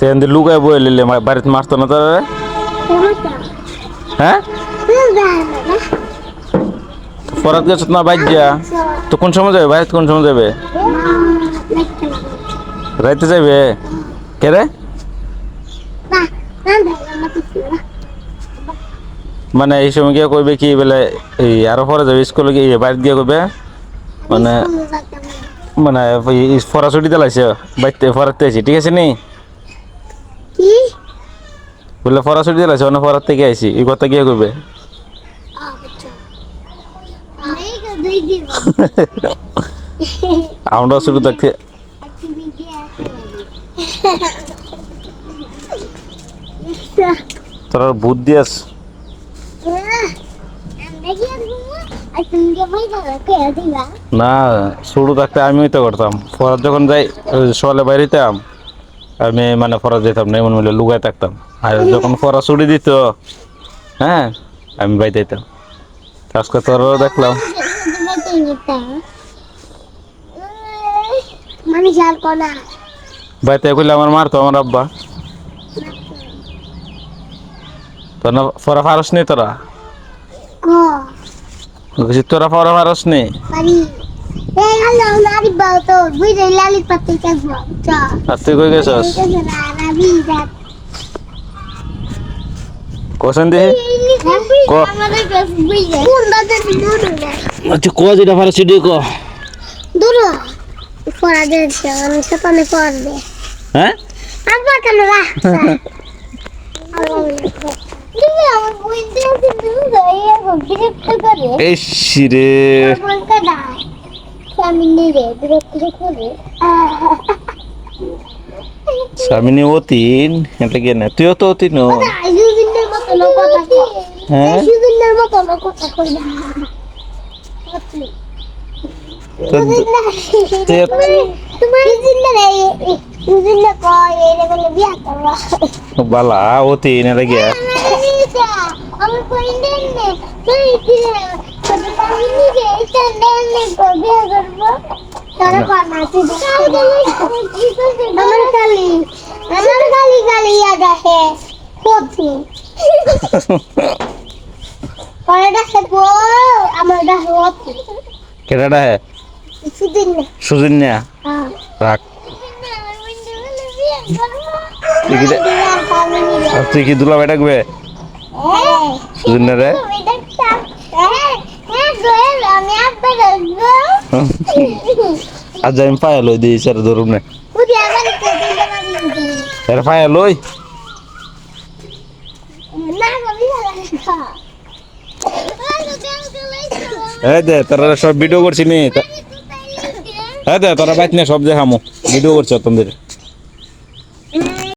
তেন দিয়ে লুকায় বই লিলে বাড়িতে মারতো না তারা? হ্যাঁ? গেছ না যা তো কোন সময় যাবে? বাইরে কোন সময় যাবে? রাইতে কে রে? মানে এই সময় গিয়ে কইবে কি বলে এই আরও পরে যাবে স্কুলে গিয়ে বাড়িতে গিয়ে কইবে? মানে মানে এই ফরা ছুটি দিলাইছে বাইতে ফরাতে আছি ঠিক আছে নি? কি? বলে ফরা ছুটি দিলাইছে অন্য ফরার থেকে আইছি এই কথা গিয়ে আচ্ছা। দিন আমরা শুরু থাকতে তোর বুদ্ধি আছে। না, শুরু থাকতে আমিও তো করতাম। ফরাত যখন যাই সকালে বাইরে হইতাম আমি মানে ফরাত যেতাম না, এমন মিলে লুগায় থাকতাম। আর যখন ফরা ছুটি দিত হ্যাঁ আমি বাইতে যেতাম। আজকে তোরও দেখলাম। বাইতে কইলে আমার মারতো, আমার আব্বা। তোর না ফরা ফারস নি তোরা? ক বলছি, তোরা ফরা ফারস নি আর তুই কই গেছস কোসেন কাছে না আচ্ছা ক যেটা ফারস সেটি ক দূর পড়া দেছে আমি হ্যাঁ কেন রা তুমি আমার বই দিয়েছে তুমি গাইয়া বিরক্ত করে এই রে বলতে না আমি নিরে বিরক্ত করে স্বামিনী অতীন এটা কি না? তুইও তো অতীন হ্যাঁ? বলে অতীন এটা কি? আমি কই দেন নে তুই কত আমি নিজে এটা দেন নে বিয়া করব তারা তুই আমার কালি আমার কালি কালি ইয়াদ আছে কোথি পরে ডাকে আমার ডাকে ওতি কেটাটা হে সুদিন না। হ্যাঁ রাখ তুই কি দুলা বেটা গবে রে? আজ আমি পায়া লই দিই স্যার ধরুন না। এর পায়া লই। এই দে তোরা সব ভিডিও করছি নি? এই দে তোরা বাইক নিয়ে সব দেখামো ভিডিও করছি তোমাদের